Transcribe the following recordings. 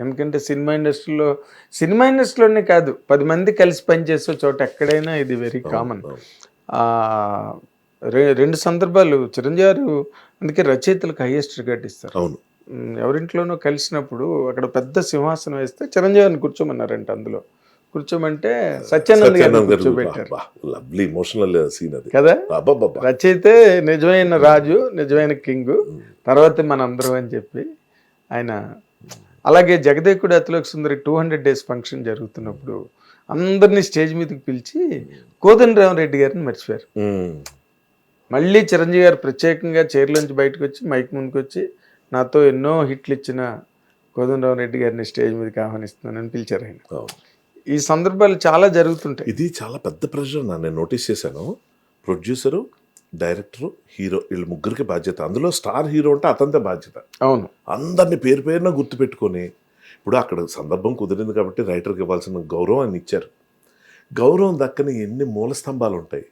ఎందుకంటే సినిమా ఇండస్ట్రీలో సినిమా ఇండస్ట్రీలోనే కాదు పది మంది కలిసి పనిచేసే చోట ఎక్కడైనా ఇది వెరీ కామన్. రెండు సందర్భాలు చిరంజీవి గారు అందుకే రచయితలకు హైయెస్ట్ రికార్డ్ ఇస్తారు. అవును. ఎవరింట్లోనో కలిసినప్పుడు అక్కడ పెద్ద సింహాసనం వేస్తే చిరంజీవి గారిని కూర్చోమన్నారంట అందులో. కూర్చోమంటే సత్యానంద్ గారు కూర్చోబెట్టారు. లవ్లీ సీన్ అది. కదా. రచయితే నిజమైన రాజు నిజమైన కింగ్ తర్వాత మన అందరం అని చెప్పి ఆయన అలాగే Jagadekudu Athiloka Sundari two hundred days function జరుగుతున్నప్పుడు అందరినీ స్టేజ్ మీదకి పిలిచి కోదండరామరెడ్డి గారిని మర్చిపోయారు. మళ్ళీ చిరంజీవి గారు ప్రత్యేకంగా చైర్లోంచి బయటకు వచ్చి మైక్ ముందుకు వచ్చి నాతో ఎన్నో హిట్లు ఇచ్చిన కోదండరామరెడ్డి గారిని స్టేజ్ మీదకి ఆహ్వానిస్తున్నానని పిలిచారు ఆయన. ఈ సందర్భాలు చాలా జరుగుతుంటాయి ఇది చాలా పెద్ద ప్రెషర్ నా నేను నోటీస్ చేశాను ప్రొడ్యూసరు డైరెక్టరు హీరో వీళ్ళు ముగ్గురికి బాధ్యత. అందులో స్టార్ హీరో అంటే అతంతే బాధ్యత. అవును. అందరిని పేరు పేరున గుర్తుపెట్టుకొని ఇప్పుడు అక్కడ సందర్భం కుదిరింది కాబట్టి రైటర్కి ఇవ్వాల్సిన గౌరవం ఆయన ఇచ్చారు. గౌరవం దక్కని ఎన్ని మూల స్తంభాలు ఉంటాయి?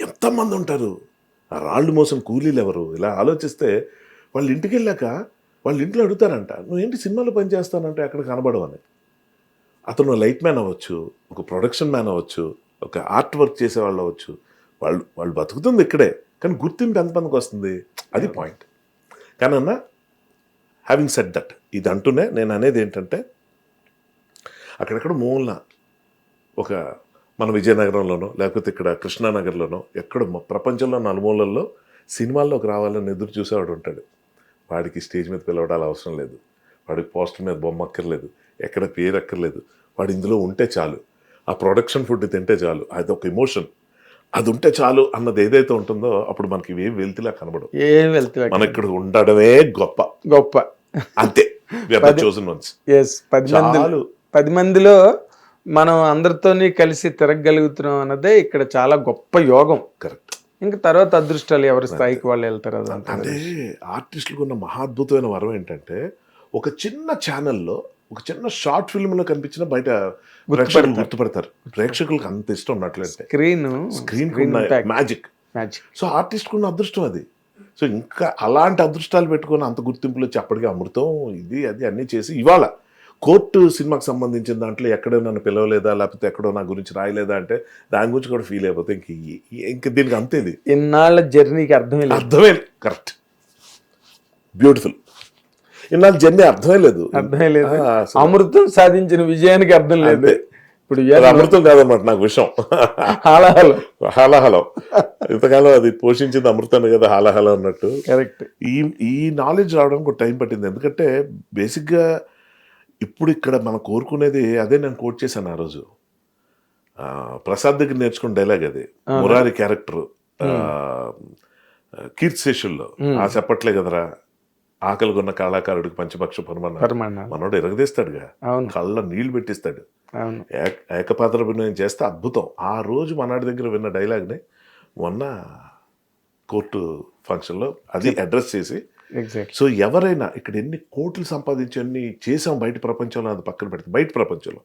ఎంతమంది ఉంటారు? ఆ రాళ్ళు మోసం కూలీలు ఎవరు? ఇలా ఆలోచిస్తే వాళ్ళ ఇంటికి వెళ్ళాక వాళ్ళ ఇంట్లో అడుగుతారంట నువ్వు ఏంటి సినిమాలో పని చేస్తానంటే అక్కడ కనబడవని అతను లైట్ మ్యాన్ అవ్వచ్చు ఒక ప్రొడక్షన్ మ్యాన్ అవ్వచ్చు ఒక ఆర్ట్ వర్క్ చేసే వాళ్ళు అవ్వచ్చు వాళ్ళు వాళ్ళు బతుకుతుంది ఇక్కడే కానీ గుర్తింపు ఎంతమందికి వస్తుంది? అది పాయింట్ కానీ అన్న హ్యావింగ్ సెట్ దట్ ఇది అంటూనే నేను అనేది ఏంటంటే అక్కడెక్కడ మూలన ఒక మన విజయనగరంలోనో లేకపోతే ఇక్కడ కృష్ణానగర్లోనో ఎక్కడ ప్రపంచంలో నలుమూలల్లో సినిమాల్లోకి రావాలని ఎదురు చూసేవాడు ఉంటాడు. వాడికి స్టేజ్ మీద పిలవడాలు అవసరం లేదు. వాడికి పోస్టర్ మీద బొమ్మ అక్కర్లేదు ఎక్కడ పేరు అక్కర్లేదు. వాడు ఇందులో ఉంటే చాలు. ఆ ప్రొడక్షన్ ఫుడ్ తింటే చాలు. అది ఒక ఎమోషన్. అది ఉంటే చాలు అన్నది ఏదైతే ఉంటుందో అప్పుడు మనకి ఇవేం వెళ్తిలా కనబడవు. ఏం వెళ్తే మన ఇక్కడ ఉండడమే గొప్ప. గొప్ప. అంతే. పది మంది చాలు. పది మందిలో మనం అందరితోని కలిసి తిరగగలుగుతున్నాం అన్నదే ఇక్కడ చాలా గొప్ప యోగం. కరెక్ట్ ఇంకా తర్వాత అదృష్టాలు ఎవరి స్థాయికి వాళ్ళు వెళ్తారు అంటే ఆర్టిస్టులకు ఉన్న మహాద్భుతమైన వరం ఏంటంటే ఒక చిన్న ఛానల్లో ఒక చిన్న షార్ట్ ఫిల్మ్లో కనిపించిన బయట ప్రేక్షకులు గుర్తుపడతారు. ప్రేక్షకులకు అంత ఇష్టం ఉన్నట్లయితే screen screen magic. Magic. So artist ఉన్న అదృష్టం అది. సో ఇంకా అలాంటి అదృష్టాలు పెట్టుకొని అంత గుర్తింపులు వచ్చి అప్పటికి అమృతం ఇది అది అన్నీ చేసి ఇవాళ కోర్టు సినిమాకి సంబంధించిన దాంట్లో ఎక్కడో నన్ను పిలవలేదా లేకపోతే ఎక్కడో నా గురించి రాయలేదా అంటే దాని గురించి కూడా ఫీల్ అయిపోతే ఇంక ఇంక దీనికి అంతే ఇది. ఇన్నాళ్ళ జర్నీకి అర్థమే లేదు. అర్థమే కరెక్ట్ బ్యూటిఫుల్ ఇన్నాళ్ళు జర్నీ అర్థమే లేదు. అర్థమే లేదు. అమృతం సాధించిన విజయానికి అర్థం లేదు. ఇప్పుడు అమృతం కాదన్నమాట నాకు విషయం. హాలాహలం. హాలాహలం. ఇంతకాలం అది పోషించింది అమృతాన్ని కదా హాలాహలం అన్నట్టు. కరెక్ట్ ఈ ఈ నాలెడ్జ్ రావడానికి ఒక టైం పట్టింది. ఎందుకంటే బేసిక్గా ఇప్పుడు ఇక్కడ మనం కోరుకునేది అదే నేను కోట్ చేశాను ఆ రోజు. ఆ, ప్రసాద్ దగ్గర నేర్చుకున్న డైలాగ్ అది. మురారి క్యారెక్టర్ కీర్తిశేషుల్లో ఆ చెప్పట్లే కదరా. ఆకలి కొన్న కళాకారుడికి పంచపక్ష పరమన్న. మనోడు ఎరగదీస్తాడుగా కళ్ళ నీళ్ళు పెట్టిస్తాడు. ఏకపాత్ర అభినయం చేస్తే అద్భుతం. ఆ రోజు మనాడి దగ్గర విన్న డైలాగ్ని మొన్న కోర్టు ఫంక్షన్లో అది అడ్రస్ చేసి సో ఎవరైనా ఇక్కడ ఎన్ని కోట్లు సంపాదించి అన్ని చేసాం బయట ప్రపంచంలో అది పక్కన పెడితే బయట ప్రపంచంలో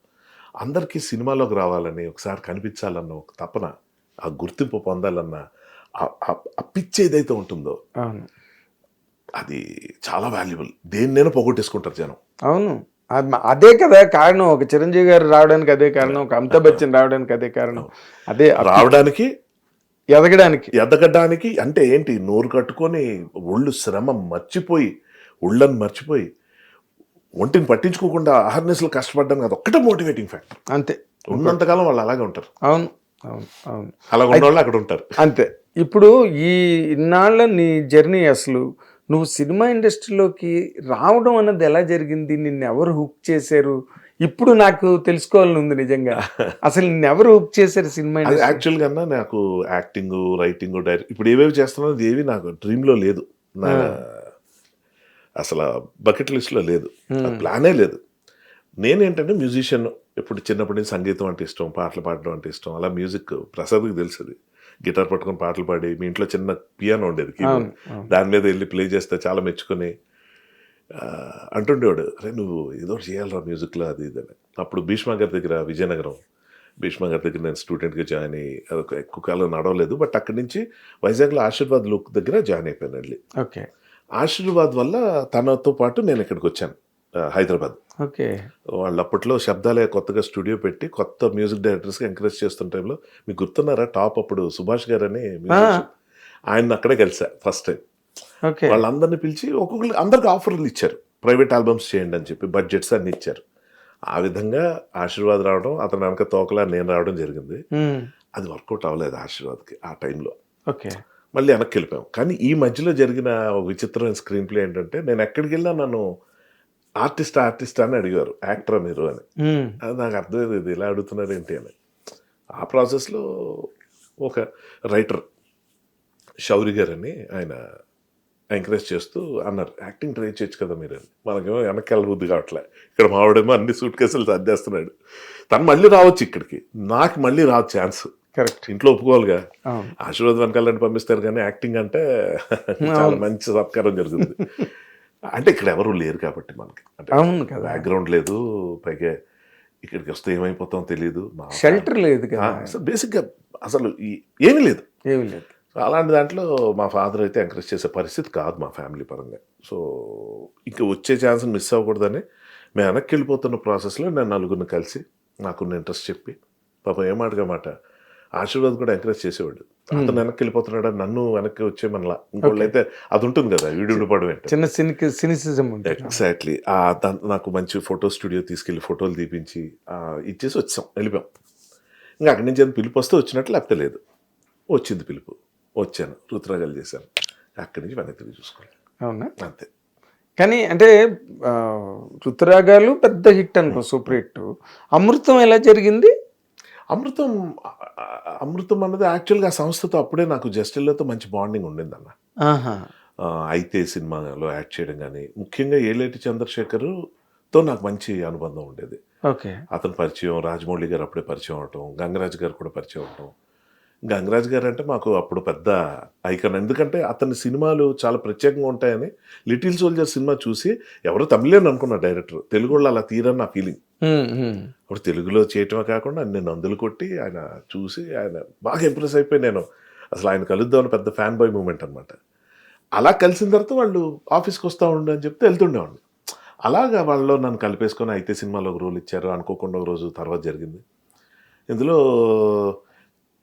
అందరికీ సినిమాలోకి రావాలని ఒకసారి కనిపించాలన్న ఒక తపన ఆ గుర్తింపు పొందాలన్న ఆ- పిచ్చి ఏదైతే ఉంటుందో అది చాలా వాల్యుబుల్ దేన్నైనా పోగొట్టేసుకుంటారు జనం. అవును. అది కదా కారణం. ఒక చిరంజీవి గారు రావడానికి అదే కారణం. ఒక అమితాబ్ బచ్చన్ రావడానికి అదే కారణం. అదే రావడానికి ఎదగడానికి. ఎదగడానికి అంటే ఏంటి? నోరు కట్టుకొని ఒళ్ళు శ్రమ మర్చిపోయి ఒళ్ళని మర్చిపోయి ఒంటిని పట్టించుకోకుండా అహర్నెస్లు కష్టపడడానికి అది ఒక్కటే మోటివేటింగ్ ఫ్యాక్టర్ అంతే. ఉన్నంతకాలం వాళ్ళు అలాగే ఉంటారు. అవును. అవును. అవును. అలా ఉన్న వాళ్ళు అక్కడ ఉంటారు. అంతే. ఇప్పుడు ఈ ఇన్నాళ్ళ నీ జర్నీ అసలు నువ్వు సినిమా ఇండస్ట్రీలోకి రావడం అన్నది ఎలా జరిగింది? నిన్ను ఎవరు హుక్ చేశారు? ఇప్పుడు నాకు తెలుసుకోవాలని ఉంది నిజంగా. అసలు నిన్ను ఎవరు హుక్ చేశారు సినిమా యాక్చువల్గా నాకు యాక్టింగ్ రైటింగ్ డైరెక్ట్ ఇప్పుడు ఏవేవి చేస్తున్నానో అది ఏవి నాకు డ్రీమ్లో లేదు. నా అసలు బకెట్ లిస్ట్లో లేదు. ప్లానే లేదు. నేనేంటంటే మ్యూజిషియన్ ఇప్పుడు చిన్నప్పటి నుంచి సంగీతం అంటే ఇష్టం పాటలు పాడడం అంటే ఇష్టం అలా మ్యూజిక్ ప్రసాద్కి తెలుసు గిటార్ పట్టుకొని పాటలు పాడి మీ ఇంట్లో చిన్న పియానో ఉండేది. దాని మీద వెళ్ళి ప్లే చేస్తే చాలా మెచ్చుకొని అంటుండేవాడు అరే నువ్వు ఏదో చేయాలరా మ్యూజిక్లో అది ఇది అని. అప్పుడు భీష్మ గారి దగ్గర విజయనగరం భీష్మ గారి దగ్గర నేను స్టూడెంట్గా జాయిన్ అయ్యి ఎక్కువ కాలం నడవలేదు బట్ అక్కడి నుంచి వైజాగ్లో ఆశీర్వాద్ లుక్ దగ్గర జాయిన్ అయిపోయాను వెళ్ళి. ఓకే. ఆశీర్వాద్ వల్ల తనతో పాటు నేను ఇక్కడికి వచ్చాను. హైదరాబాద్. ఓకే. వాళ్ళు అప్పట్లో శబ్దాలే కొత్తగా స్టూడియో పెట్టి కొత్త మ్యూజిక్ డైరెక్టర్స్కి ఎంకరేజ్ చేస్తున్న టైంలో మీకు గుర్తున్నారా టాప్ అప్పుడు సుభాష్ గారు అని. ఆయన అక్కడే కలిసా ఫస్ట్ టైం. వాళ్ళందరినీ పిలిచి ఒక్కొక్కరు అందరికి ఆఫర్లు ఇచ్చారు. ప్రైవేట్ ఆల్బమ్స్ చేయండి అని చెప్పి బడ్జెట్స్ అన్ని ఇచ్చారు. ఆ విధంగా ఆశీర్వాద్ రావడం అతని వెనక తోకలా నేను రావడం జరిగింది. అది వర్కౌట్ అవ్వలేదు ఆశీర్వాద్కి ఆ టైంలో. ఓకే. మళ్ళీ వెనక్కి వెళ్ళిపోయాం. కానీ ఈ మధ్యలో జరిగిన విచిత్రమైన స్క్రీన్ ప్లే ఏంటంటే నేను ఎక్కడికి వెళ్ళినా నన్ను ఆర్టిస్ట్ ఆర్టిస్ట్ అని అడిగారు యాక్టర్ మీరు అని. అది నాకు అర్థమైంది ఇది ఇలా అడుగుతున్నారు ఏంటి అని. ఆ ప్రాసెస్లో ఒక రైటర్ షౌరి గారు అని ఆయన ఎంకరేజ్ చేస్తూ అన్నారు యాక్టింగ్ ట్రై చేయొచ్చు కదా మీరు అని. మనకేమో వెనక్కి వెళ్ళబుద్ధి కావట్లే. ఇక్కడ మావాడేమో అన్ని సూట్ కేసులు సర్దేస్తున్నాడు తను మళ్ళీ రావచ్చు ఇక్కడికి. నాకు మళ్ళీ రాదు ఛాన్స్. కరెక్ట్. ఇంట్లో ఒప్పుకోవాలిగా. ఆశీర్వాద్ వెనకాలని పంపిస్తారు కానీ యాక్టింగ్ అంటే చాలా మంచి సత్కారం జరుగుతుంది. అంటే ఇక్కడ ఎవరు లేరు కాబట్టి మనకి. అవును కదా. బ్యాక్గ్రౌండ్ లేదు పైగా ఇక్కడికి వస్తే ఏమైపోతాం తెలియదు మా షెల్టర్ లేదు కదా. అసలు బేసిక్గా అసలు ఏమీ లేదు. ఏమి లేదు. అలాంటి దాంట్లో మా ఫాదర్ అయితే ఎంకరేజ్ చేసే పరిస్థితి కాదు మా ఫ్యామిలీ పరంగా. సో ఇంకా వచ్చే ఛాన్స్ మిస్ అవ్వకూడదని మేము వెనక్కి వెళ్ళిపోతున్న ప్రాసెస్లో నేను నలుగురిని కలిసి నాకున్న ఇంట్రెస్ట్ చెప్పి పాపం ఏమాటగా మాట ఆశీర్వాద్ కూడా ఎంకరేజ్ చేసేవాడు అతను వెనక్కి వెళ్ళిపోతున్నాడు నన్ను వెనక్కి వచ్చే మనలా ఇంకోళ్ళు అయితే అది ఉంటుంది కదా వీడియో ఏంటి చిన్న సినికి సినిసిజం ఎగ్జాక్ట్లీ. నాకు మంచి ఫోటో స్టూడియో తీసుకెళ్ళి ఫోటోలు తీపించి ఇచ్చేసి వచ్చాం వెళ్ళిపోయాం. ఇంకా అక్కడి నుంచి పిలుపు వస్తే వచ్చినట్లు లేకపోతే లేదు. వచ్చింది పిలుపు. వచ్చాను రుతురాగాలు చేశాను. అక్కడి నుంచి వెనక్కి తిరిగి చూసుకోవాలి అవునా? అంతే. కానీ అంటే రుతురాగాలు పెద్ద హిట్ అనుకో సూపర్ హిట్. అమృతం ఎలా జరిగింది? అమృతం అమృతం అన్నది యాక్చువల్గా ఆ సంస్థతో అప్పుడే నాకు జస్టిల్లతో మంచి బాండింగ్ ఉండింది అన్న ఆహా. ఆ, అయితే సినిమాలో యాక్ట్ చేయడం కానీ ముఖ్యంగా ఏలేటి చంద్రశేఖర్తో నాకు మంచి అనుబంధం ఉండేది. ఓకే. అతని పరిచయం రాజమౌళి గారు అప్పుడే పరిచయం అవటం గంగరాజ్ గారు కూడా పరిచయం అవటం. గంగరాజ్ గారు అంటే మాకు అప్పుడు పెద్ద ఐకన్. ఎందుకంటే అతని సినిమాలు చాలా ప్రత్యేకంగా ఉంటాయని లిటిల్ సోల్జర్ సినిమా చూసి ఎవరు తమిళని అనుకున్న డైరెక్టర్. తెలుగు వాళ్ళు అలా తీరని నా ఫీలింగ్. అప్పుడు తెలుగులో చేయటమే కాకుండా అన్ని నందులు కొట్టి ఆయన చూసి ఆయన బాగా ఇంప్రెస్ అయిపోయి నేను అసలు ఆయన కలుద్దామని పెద్ద ఫ్యాన్ బాయ్ మూమెంట్ అనమాట అలా కలిసిన తర్వాత వాళ్ళు ఆఫీస్కి వస్తూ ఉండు అని చెప్తే వెళ్తుండేవాడిని అలాగా వాళ్ళలో నన్ను కలిపేసుకొని అయితే సినిమాలో ఒక రోల్ ఇచ్చారు అనుకోకుండా ఒక రోజు తర్వాత జరిగింది. ఇందులో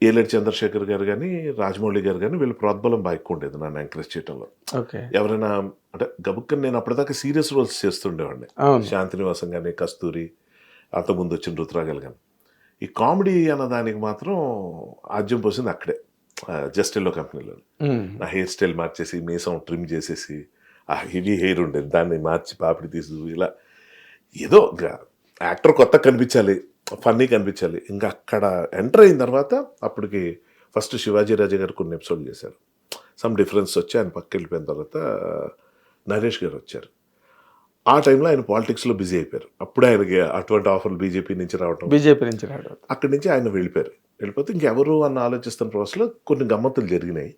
ఏలేటి చంద్రశేఖర్ గారు కానీ రాజమౌళి గారు కానీ వీళ్ళు ప్రోద్బలం బాగా ఎక్కువ ఉండేది నన్ను ఎంకరేజ్ చేయడంలో ఓకే. ఎవరైనా అంటే గబుక్కని నేను అప్పటిదాకా సీరియస్ రోల్స్ చేస్తుండేవాడిని. శాంతినివాసం కానీ కస్తూరి అంతకుముందు వచ్చిన రుతురాగలు కానీ ఈ కామెడీ అన్న దానికి మాత్రం ఆద్యం పోసింది అక్కడే జస్ట్ ఎల్లో కంపెనీలో. నా హెయిర్ స్టైల్ మార్చేసి మీసం ట్రిమ్ చేసేసి ఆ హెవీ హెయిర్ ఉండేది దాన్ని మార్చి పాపిడి తీసి ఇలా ఏదో ఇంకా యాక్టర్ కొత్త కనిపించాలి ఫన్నీ కనిపించాలి. ఇంకా అక్కడ ఎంటర్ అయిన తర్వాత అప్పటికి ఫస్ట్ శివాజీ రాజా గారు కొన్ని ఎపిసోడ్లు చేశారు. సమ్ డిఫరెన్స్ వచ్చి ఆయన పక్కకి వెళ్ళిపోయిన తర్వాత నరేష్ గారు వచ్చారు. ఆ టైంలో ఆయన పాలిటిక్స్లో బిజీ అయిపోయారు. అప్పుడే ఆయనకి అటువంటి ఆఫర్లు బీజేపీ నుంచి రావటం. బీజేపీ నుంచి రాడు అక్కడి నుంచి ఆయన వెళ్ళిపోయారు. వెళ్ళిపోతే ఇంకెవరు అన్న ఆలోచిస్తున్న ప్రాసెస్లో కొన్ని గమ్మత్తులు జరిగినాయి.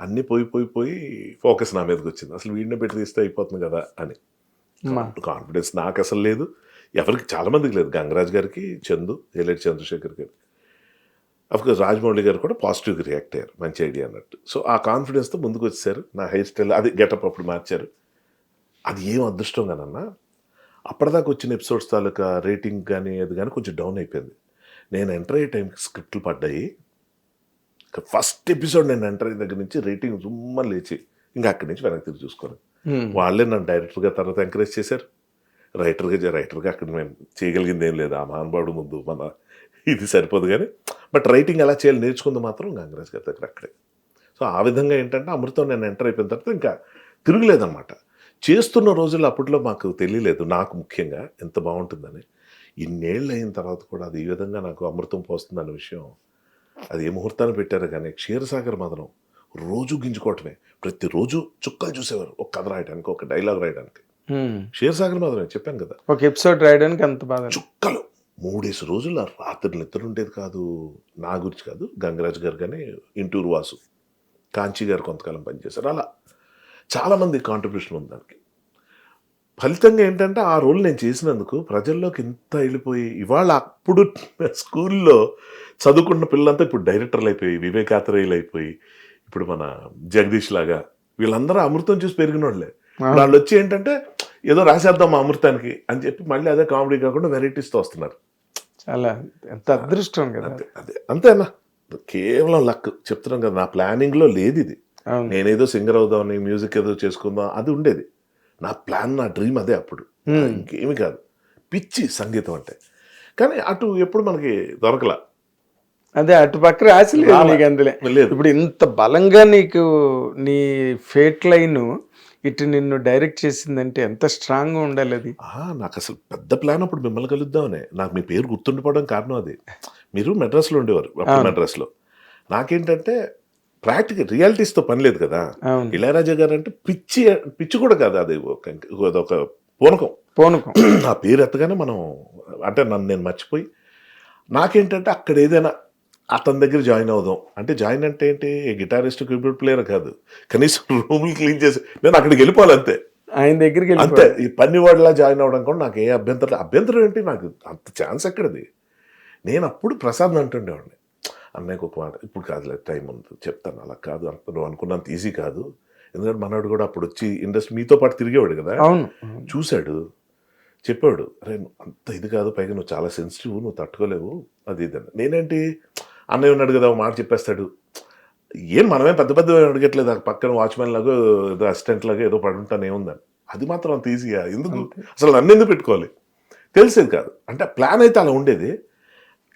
అన్నీ పోయి పోయి పోయి ఫోకస్ నా మీదకి వచ్చింది. అసలు వీడిని పెట్టి తీస్తే అయిపోతుంది కదా అని. కాన్ఫిడెన్స్ నాకు అసలు లేదు. ఎవరికి చాలా మందికి లేదు. గంగరాజ్ గారికి చందు ఏలేటి చంద్రశేఖర్ గారికి. అఫ్కోర్స్ రాజమౌళి గారు కూడా పాజిటివ్గా రియాక్ట్ అయ్యారు. మంచి ఐడియా అన్నట్టు. సో ఆ కాన్ఫిడెన్స్తో ముందుకు వచ్చేసారు. నా హెయిర్ స్టైల్ అది గెటప్ అప్పుడు మార్చారు. అది ఏం అదృష్టం కానన్నా అప్పటిదాకా వచ్చిన ఎపిసోడ్స్ తాలూకా రేటింగ్ కానీ అది కానీ కొంచెం డౌన్ అయిపోయింది. నేను ఎంటర్ అయ్యే టైంకి స్క్రిప్ట్లు పడ్డాయి. ఫస్ట్ ఎపిసోడ్ నేను ఎంటర్ అయిన దగ్గర నుంచి రేటింగ్ జుమ్మ లేచి ఇంకా అక్కడి నుంచి వెనక్కి తిరిగి చూసుకోను. వాళ్ళే నన్ను డైరెక్టర్గా తర్వాత ఎంకరేజ్ చేశారు. రైటర్గా రైటర్గా అక్కడ మేము చేయగలిగింది ఏం లేదు. ఆ మహానుభావుడు ముందు మన ఇది సరిపోదు కానీ బట్ రైటింగ్ ఎలా చేయాలి నేర్చుకుంది మాత్రం గంగరాజ్ గారి దగ్గర అక్కడే. సో ఆ విధంగా ఏంటంటే అమృతం నేను ఎంటర్ అయిపోయిన తర్వాత ఇంకా తిరుగులేదన్నమాట. చేస్తున్న రోజుల్లో అప్పట్లో మాకు తెలియలేదు నాకు ముఖ్యంగా ఎంత బాగుంటుందని. ఇన్నేళ్ళు అయిన తర్వాత కూడా అది ఈ విధంగా నాకు అమృతం పోస్తుందన్న విషయం అది ఏ ముహూర్తాన్ని పెట్టారో కానీ క్షీరసాగర్ మదనం రోజు గింజుకోవటమే. ప్రతిరోజు చుక్కలు చూసేవారు ఒక కథ రాయడానికి ఒక డైలాగ్ రాయడానికి. క్షీరసాగర్ మదనం చెప్పాను కదా. ఒక ఎపిసోడ్ రాయడానికి అంత బాధ చుక్కలు మూడేసి రోజులు రాత్రి నిద్ర ఉండేది కాదు నా గురించి కాదు గంగరాజ్ గారు కానీ ఇంటూరు వాసు కాంచీ గారు కొంతకాలం పనిచేశారు అలా. చాలామంది కాంట్రిబ్యూషన్ ఉంది దానికి. ఫలితంగా ఏంటంటే ఆ రోల్ నేను చేసినందుకు ప్రజల్లోకి ఇంత వెళ్ళిపోయి ఇవాళ అప్పుడు స్కూల్లో చదువుకున్న పిల్లలంతా ఇప్పుడు డైరెక్టర్లు అయిపోయి వివేకాత్రేయులు అయిపోయి ఇప్పుడు మన జగదీష్ లాగా వీళ్ళందరూ అమృతం చూసి పెరిగిన వాళ్ళే. వాళ్ళు వచ్చి ఏంటంటే ఏదో రాసేద్దాం మా అమృతానికి అని చెప్పి మళ్ళీ అదే కామెడీ కాకుండా వెరైటీస్తో వస్తున్నారు. చాలా ఎంత అదృష్టం కదా. అదే అంతేనా? కేవలం లక్ చెప్తున్నాం కదా నా ప్లానింగ్లో లేదు ఇది నేనేదో సింగర్ అవుదామని మ్యూజిక్ ఏదో చేసుకుందాం అది ఉండేది. నా ప్లాన్ నా డ్రీమ్ అదే అప్పుడు. ఇంకేమి కాదు. పిచ్చి సంగీతం అంటే. కానీ అటు ఎప్పుడు మనకి దొరకలా. అదే అటు పక్క రాసి. నీకు అందులో. ఇప్పుడు ఇంత బలంగా నీకు నీ ఫేట్ లైన్ ఇటు నిన్ను డైరెక్ట్ చేసిందంటే ఎంత స్ట్రాంగ్ ఉండాలి అది? నాకు అసలు పెద్ద ప్లాన్ అప్పుడు మిమ్మల్ని కలుద్దామనే. నాకు మీ పేరు గుర్తుండిపోవడం కారణం అది. మీరు మెడ్రాస్లో ఉండేవారు. మెడ్రాస్లో నాకేంటంటే ప్రాక్టికల్ రియాలిటీస్తో పని లేదు కదా. ఇళయరాజా గారు అంటే పిచ్చి పిచ్చి కూడా కాదు అది ఒక పూనకం. పూనకం. ఆ పేరు ఎత్తగానే మనం అంటే నన్ను నేను మర్చిపోయి నాకేంటంటే అక్కడ ఏదైనా అతని దగ్గర జాయిన్ అవుదాం. అంటే జాయిన్ అంటే ఏంటి? గిటారిస్ట్ కీబోర్డ్ ప్లేయర్ కాదు. కనీసం రూములు క్లీన్ చేసి నేను అక్కడికి వెళ్ళిపోవాలి అంతే. ఆయన దగ్గరికి అంతే. ఈ పని వాడిలా జాయిన్ అవ్వడం కూడా నాకు ఏ అభ్యంతరం అభ్యంతరం ఏంటి? నాకు అంత ఛాన్స్ ఎక్కడది? నేను అప్పుడు ప్రసాద్ అంటుండేవాడిని. అన్నయ్యకు ఒక మాట. ఇప్పుడు కాదులే టైం ఉంది. చెప్తాను అలా కాదు నువ్వు అనుకున్నంత ఈజీ కాదు. ఎందుకంటే మనవాడు కూడా అప్పుడు వచ్చి ఇండస్ట్రీ మీతో పాటు తిరిగేవాడు కదా? అవును. చూశాడు. చెప్పాడు అరే అంత ఇది కాదు పైగా నువ్వు చాలా సెన్సిటివ్ నువ్వు తట్టుకోలేవు. అది ఇది అని. నేనేంటి? అన్నయ్య ఉన్నాడు కదా ఒక మాట చెప్పేస్తాడు. ఏం మనమే పెద్ద పెద్ద అడగట్లేదు ఆ పక్కన వాచ్మెన్ లాగా ఏదో అసిస్టెంట్ లాగా ఏదో పడుంటాను ఏముందని అది మాత్రం అంత ఈజీగా ఎందుకు? అసలు నన్ను ఎందుకు పెట్టుకోవాలి? తెలిసేది కాదు. అంటే ప్లాన్ అయితే అలా ఉండేది.